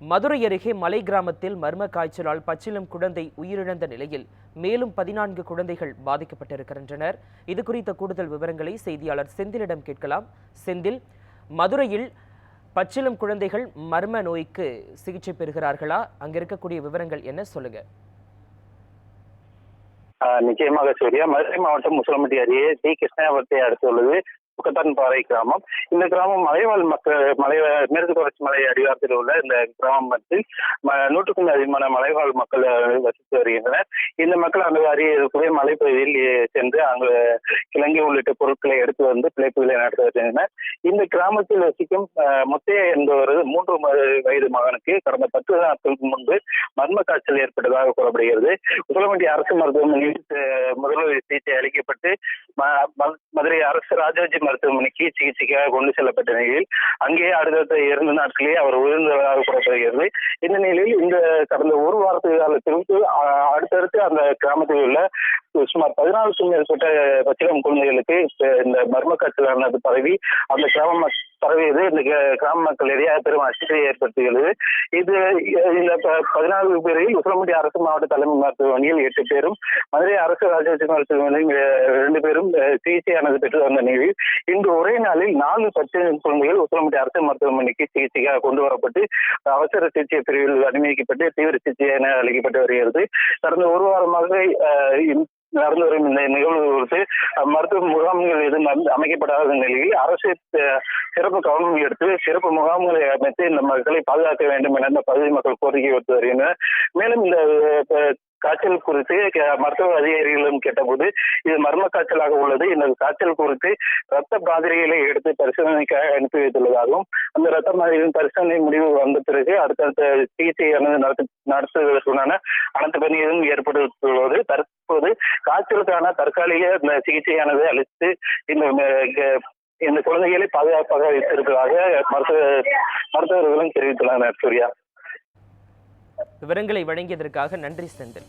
மதுரை அருகே மலை கிராமத்தில் மர்ம காய்ச்சலால் பச்சிலம் குழந்தை உயிரிழந்த நிலையில் மேலும் பதினான்கு குழந்தைகள் பாதிக்கப்பட்டிருக்கின்றனர். இது குறித்த கூடுதல் விவரங்களை செய்தியாளர் செந்திலிடம் கேட்கலாம். செந்தில் மதுரையில் பச்சிளம் குழந்தைகள் மர்ம நோய்க்கு சிகிச்சை பெறுகிறார்களா? அங்க இருக்கக்கூடிய விவரங்கள் என்ன? சொல்லுங்க. நிச்சயமாக சூர்யா. மதுரை மாவட்டம் முசலம்பட்டி அருகே டி கிருஷ்ணாபுரத்தை அடுத்துள்ளது. முக்கத்தான்பாறை கிராமம். இந்த கிராமம் மலைவாழ் மக்கள் மலை மேற்கு தொடர்ச்சி மலை அடிவாரத்தில் உள்ள இந்த கிராமத்தில் ம- நூற்றுக்கும் அதிகமான மலைவாழ் மக்கள் வசித்து வருகின்றனர். இந்த மக்கள் அந்த அருகே இருக்கக்கூடிய மலைப்பகுதியில் சென்று அங்கு கிழங்கி உள்ளிட்ட பொருட்களை எடுத்து வந்து பிழைப்புகளை நடத்தி வருகின்றனர். இந்த கிராமத்தில் வசிக்கும் முத்தைய என்பவர் மூன்று வயது மகனுக்கு கடந்த பத்து நாட்களுக்கு முன்பு மர்ம காய்ச்சல் ஏற்பட்டதாக கூறப்படுகிறது. உசிலம்பட்டி அரசு மருத்துவமனையில் முதல்வர் சிகிச்சை அளிக்கப்பட்டு ம- ம- மதுரை அரசு ராஜாஜி மருத்துவமனைக்கு சிகிச்சைக்காக கொண்டு செல்லப்பட்ட நிலையில் அங்கே அடுத்தடுத்த இரண்டு நாட்களே அவர் உயிர்ந்ததாக கூறப்படுகிறது. இந்த நிலையில் இந்த கடந்த ஒரு வாரத்து காலத்திற்கு அடுத்தடுத்து அந்த கிராமத்தில் உள்ள சுமார் பதினாலுக்கும் மேற்பட்ட பச்சிளம் குழந்தைகளுக்கு இந்த மர்ம காய்ச்சலானது பரவி அந்த கிராம பரவியது. இந்த கிராம மக்கள் இடையே பெரும் அச்சத்தை ஏற்படுத்துகிறது இது இந்த பேரில் உசிலம்பட்டி அரசு மாவட்ட தலைமை மருத்துவமனையில் எட்டு பேரும் மதுரை அரசு ராஜாஜி மருத்துவமனையில் ரெண்டு பேரும் சிகிச்சையானது பெற்று வந்த நிலையில் இன்று ஒரே நாளில் நாலு பச்சை குழந்தைகள் உசிலம்பட்டி அரசு மருத்துவமனைக்கு சிகிச்சைக்காக கொண்டு வரப்பட்டு அவசர சிகிச்சை பிரிவில் அனுமதிக்கப்பட்டு தீவிர சிகிச்சை என அளிக்கப்பட்டு வருகிறது. கடந்த ஒரு வாரமாக நடந்து வரும் இந்த நிகழ்வு குறித்து மருத்துவ முகாம்கள் எதுவும் அமைக்கப்படாத நிலையில் அரசு சிறப்பு கவனம் எடுத்து சிறப்பு முகாம்களை அமைத்து இந்த மக்களை பாதுகாக்க வேண்டும் என இந்த பகுதி மக்கள் கோரிக்கை வைத்து வருகின்றனர். மேலும் இந்த காய்ச்சல் குறித்து மருத்துவ அதிகாரிகளும் கேட்டபோது இது மர்ம காய்ச்சலாக உள்ளது. இந்த காய்ச்சல் குறித்து ரத்த மாதிரிகளை எடுத்து பரிசோதனைக்காக அனுப்பி வைத்துள்ளதாகவும் அந்த ரத்த மாதிரியின் பரிசோதனை முடிவு வந்த பிறகு அடுத்தடுத்த சிகிச்சையானது நடத்து நடத்துவதற்குண்டான அனைத்து பணிகளும் ஏற்படுத்தியுள்ளது தற்போது காய்ச்சலுக்கான தற்காலிக இந்த சிகிச்சையானது அளித்து இந்த க- இந்த குழந்தைகளை பாதுகாப்பாக வைத்திருப்பதாக மருத்துவ மருத்துவர்களும் தெரிவித்துள்ளனர் சூர்யா. விவரங்களை வழங்கியதற்காக நன்றி செந்தில்.